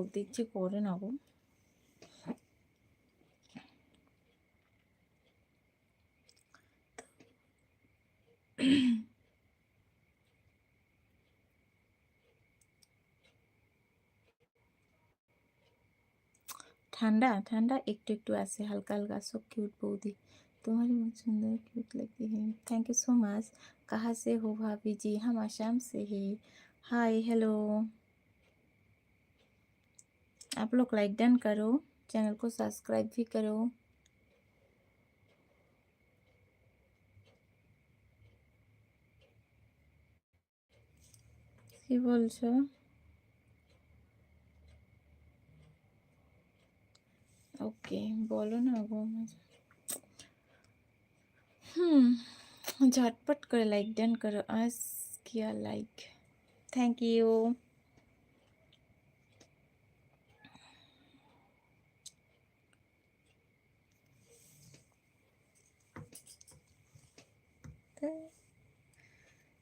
বলতে ইচ্ছে করে না গো ঠান্ডা ঠান্ডা একটু একটু আছে হালকা হালকা সো কিউট বৌদি तुम्हारी बहुत सुंदर क्यूट लगती है थैंक यू सो मच कहाँ से हो भाभी जी हम आसाम से है हाय हेलो आप लोग लाइक डन करो चैनल को सब्सक्राइब भी करो কি বলছো ওকে বলো না গো হুম झटपट করে লাইক ডান করো আজ কিয়া লাইক থ্যাংক ইউ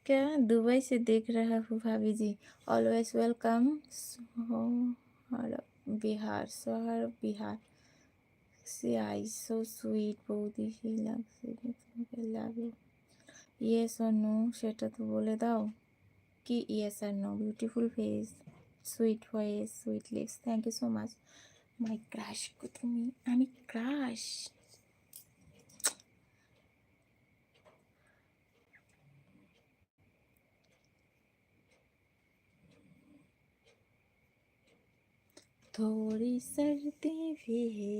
क्या दुबई से देख रहा हूँ भाभी जी ऑलवेज वेलकम बिहार शहर बिहार से आई सो स्वीट बहुत ही লাভ ইয়েস আর নো সেটা তো বলে দাও কি yes R no beautiful face sweet voice sweet lips thank you so much my crush তুমি আমি ক্রাশ थोड़ी सर्दी भी है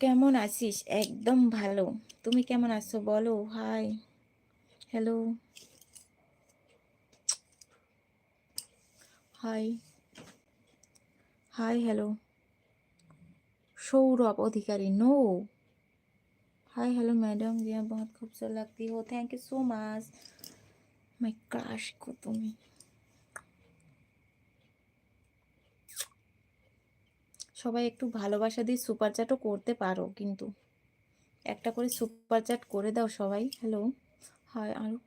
কেমন আছিস একদম ভালো তুমি কেমন আছো বলো hi hello hi hi hello Sourav Adhikari no hi hello madam ji आप बहुत खूबसूरत लगती हो थैंक यू सो मच मैं क्रश को तुम्हें সবাই একটু ভালোবাসা দিয়ে সুপার চ্যাটও করতে পারো কিন্তু একটা করে সুপার চ্যাট করে দাও সবাই হ্যালো হয় আরও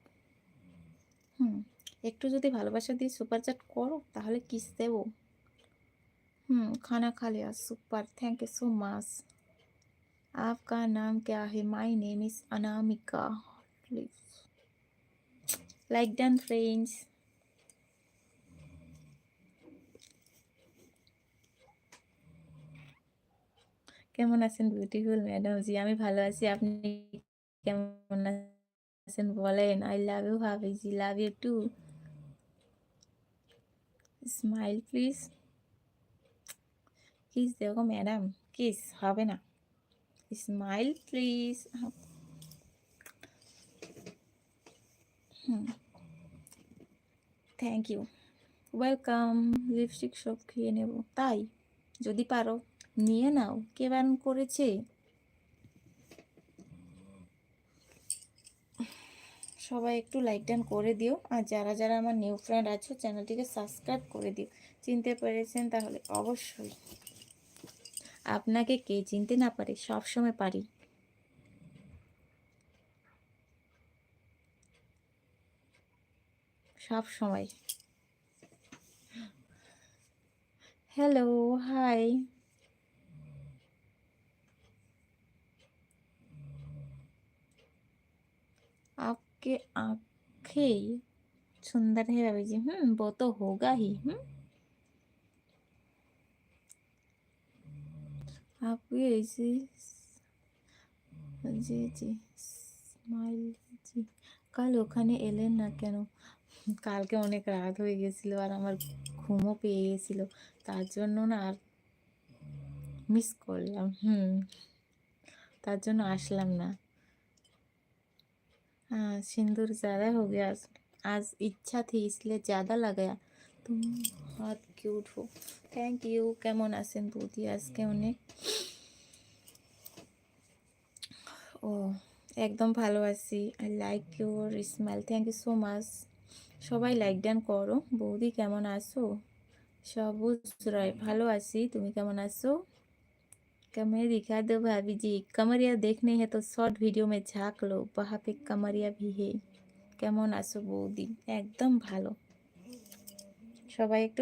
হুম একটু যদি ভালোবাসা দিয়ে সুপার চ্যাট করো তাহলে কিস দেবো হুম খানা खा लिया super thank you so much आपका नाम क्या है my name is Anamika please like done friends কেমন আছেন? বিউটিফুল ম্যাডাম জি, আমি ভালো আছি। আপনি কেমন আছেন বলেন? আই লাভ ইউ ভাবি ji love you too smile please kiss দেখো ম্যাডাম কিস হবে না। Smile please hmm. Thank you welcome lipstick সব খেয়ে নেব। তাই, যদি পারো। নিয়ে নাও। কে বারণ করেছে? সবাই একটু লাইক ডান করে দিও। আর যারা যারা আমার নিউ ফ্রেন্ড আছো চ্যানেলটিকে সাবস্ক্রাইব করে দিও। চিনতে পেরেছেন তাহলে অবশ্যই। আপনাকে কে চিনতে না পারে সব সময় পারি। সব সময় হ্যালো হাই आपके आंखें सुंदर है रवि जी हम्म वो तो होगा ही हम्म आप भी ऐसे জি জি স্মাইল জি কাল ওখানে এলেন না কেন কালকে অনেক রাত হয়ে গেছিলো আর আমার ঘুমও পেয়ে গেছিলো তার জন্য না আর মিস করলাম হুম তার জন্য আসলাম না हाँ सिंदूर ज़्यादा हो गया आज इच्छा थी इसलिए ज़्यादा लगाया तुम बहुत কিউট হো থ্যাংক ইউ কেমন আছেন বৌদি আজকে অনেক ও একদম ভালো আছি I like your smile thank you so much সবাই লাইক ডান করো বৌদি কেমন আছো সবুজ রায় ভালো আছি তুমি কেমন আছো कमरे दिखा दो भाभी जी कमरिया देखने हैं तो शॉर्ट वीडियो में झाँक लो वहाँ पे कमरिया भी है কেমন আছো বৌদি একদম ভালো সবাই একটু